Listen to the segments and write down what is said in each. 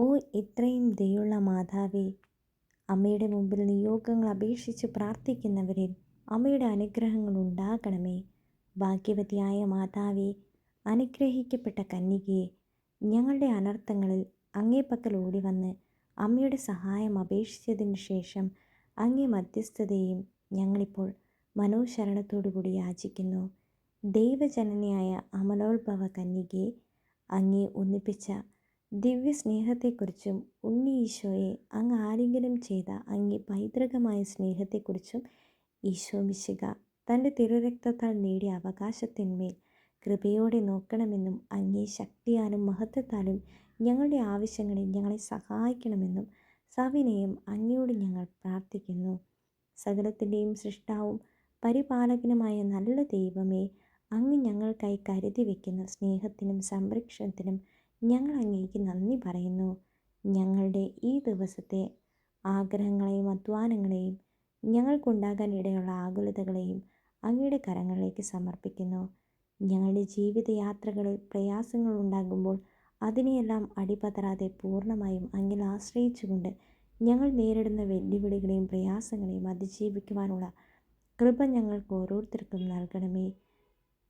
ഓ ഇത്രയും ദയുള്ള മാതാവേ അമ്മയുടെ മുമ്പിൽ നിയോഗങ്ങൾ അപേക്ഷിച്ച് പ്രാർത്ഥിക്കുന്നവരിൽ അമ്മയുടെ അനുഗ്രഹങ്ങൾ ഉണ്ടാകണമേ. ഭാഗ്യവതിയായ മാതാവേ അനുഗ്രഹിക്കപ്പെട്ട കന്യകയെ ഞങ്ങളുടെ അനർത്ഥങ്ങളിൽ അങ്ങേ പക്കൽ ഓടി വന്ന് അമ്മയുടെ സഹായം അപേക്ഷിച്ചതിന് ശേഷം അങ്ങേ മധ്യസ്ഥതയും ഞങ്ങളിപ്പോൾ മനോശരണത്തോടുകൂടി യാചിക്കുന്നു. ദൈവജനനിയായ അമലോത്ഭവ കന്യകയെ അങ്ങേ ഒന്നിപ്പിച്ച ദിവ്യ സ്നേഹത്തെക്കുറിച്ചും ഉണ്ണി ഈശോയെ അങ്ങ് ആലിംഗനം ചെയ്ത അങ്ങേ പൈതൃകമായ സ്നേഹത്തെക്കുറിച്ചും ഈശോ മിശിക തന്റെ തിരുരക്തത്താൽ നേടിയ അവകാശത്തിന്മേൽ കൃപയോടെ നോക്കണമെന്നും അങ്ങേ ശക്തിയാലും മഹത്വത്താലും ഞങ്ങളുടെ ആവശ്യങ്ങളിൽ ഞങ്ങളെ സഹായിക്കണമെന്നും സവിനയം അങ്ങയോട് ഞങ്ങൾ പ്രാർത്ഥിക്കുന്നു. സകലത്തിന്റെയും സൃഷ്ടാവും പരിപാലകനുമായ നല്ല ദൈവമേ അങ്ങ് ഞങ്ങൾക്കായി കരുതി വയ്ക്കുന്ന സ്നേഹത്തിനും സംരക്ഷണത്തിനും ഞങ്ങൾ അങ്ങേക്ക് നന്ദി പറയുന്നു. ഞങ്ങളുടെ ഈ ദിവസത്തെ ആഗ്രഹങ്ങളെയും അധ്വാനങ്ങളെയും ഞങ്ങൾക്കുണ്ടാകാൻ ഇടയുള്ള ആകുലതകളെയും അങ്ങയുടെ കരങ്ങളിലേക്ക് സമർപ്പിക്കുന്നു. ഞങ്ങളുടെ ജീവിതയാത്രകളിൽ പ്രയാസങ്ങൾ ഉണ്ടാകുമ്പോൾ അതിനെയെല്ലാം അടിപതറാതെ പൂർണമായും അങ്ങിൽ ആശ്രയിച്ചുകൊണ്ട് ഞങ്ങൾ നേരിടുന്ന വെല്ലുവിളികളെയും പ്രയാസങ്ങളെയും അതിജീവിക്കുവാനുള്ള കൃപ ഞങ്ങൾക്ക് ഓരോരുത്തർക്കും നൽകണമേ.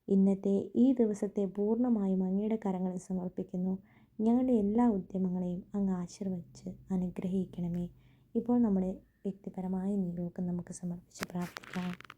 ഇന്നത്തെ ഈ ദിവസത്തെ പൂർണമായും അങ്ങയുടെ കരങ്ങളിൽ സമർപ്പിക്കുന്നു. ഞങ്ങളുടെ എല്ലാ ഉദ്യമങ്ങളെയും അങ്ങ് ആശീർവദിച്ച് അനുഗ്രഹിക്കണമേ. ഇപ്പോൾ നമ്മുടെ വ്യക്തിപരമായ നിയോഗം നമുക്ക് സമർപ്പിച്ച് പ്രാർത്ഥിക്കാം.